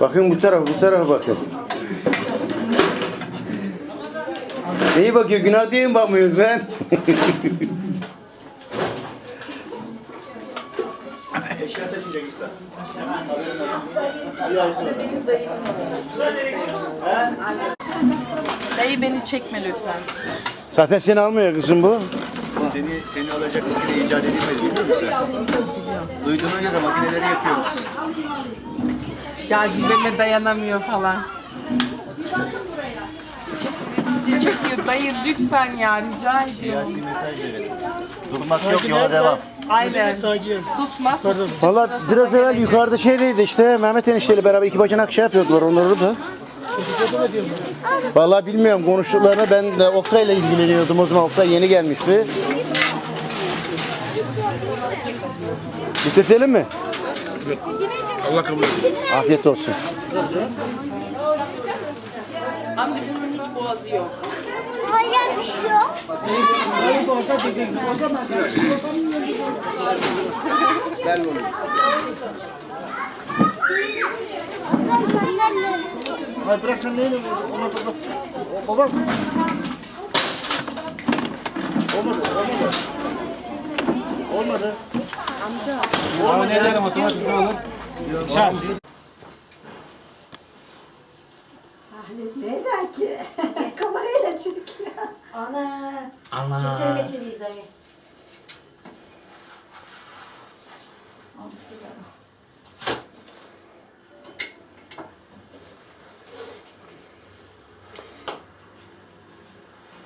Bakın bu tarafa, bu tarafa bakın. İyi bakıyor, günah diye mi bakmıyorsun sen? Eşya taşıyacak Dayı beni çekme lütfen. Zaten seni almıyor kızım bu. Seni, seni alacak makine icat edilmedi biliyor musun sen? Duyduğuna göre makineleri yakıyoruz. Cazibeme dayanamıyor falan. Çekiyor. Dayı lütfen ya rica ediyorum. Siyasi mesaj verelim. Durmak yok yola devam. Aynen. Susma sus. Valla biraz evvel yukarıda şeydeydi işte Mehmet enişteyle beraber iki bacanak şey yapıyordular onları da. Vallahi bilmiyorum konuştuklarını ben de Oktay'la ilgileniyordum o zaman Oktay yeni gelmişti. Bitirtelim mi? Allah kabul etsin. Afiyet olsun. Amca bunun hiç boğazı yok. Hayır bir şey yok. Ver bunu. Aslan sandalye. Hayır bırak sen neyle Ona bak. Baba. Olmadı, olmadı. Olmadı. Ama ne derim otomatik olur? Şart. Neden ki? Kamerayla çekiyor. Ana. Ana. Geçir geçir İza'yı.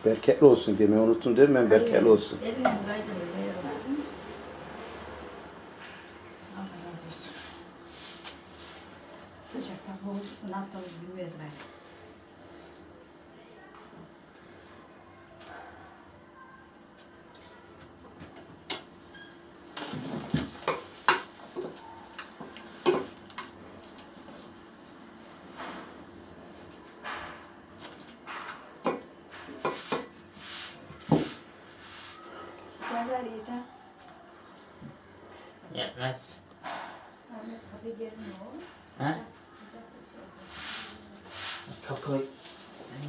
Berketli olsun demeyi unuttum değil mi? Ben berketli olsun. Evine kaydırır. Allah razı olsun. Sıcaktan boğulduk. Ne yaptığımızı bilmiyoruz gayrı. Yetmez. Ha? Kapı.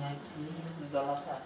Yani dolapta.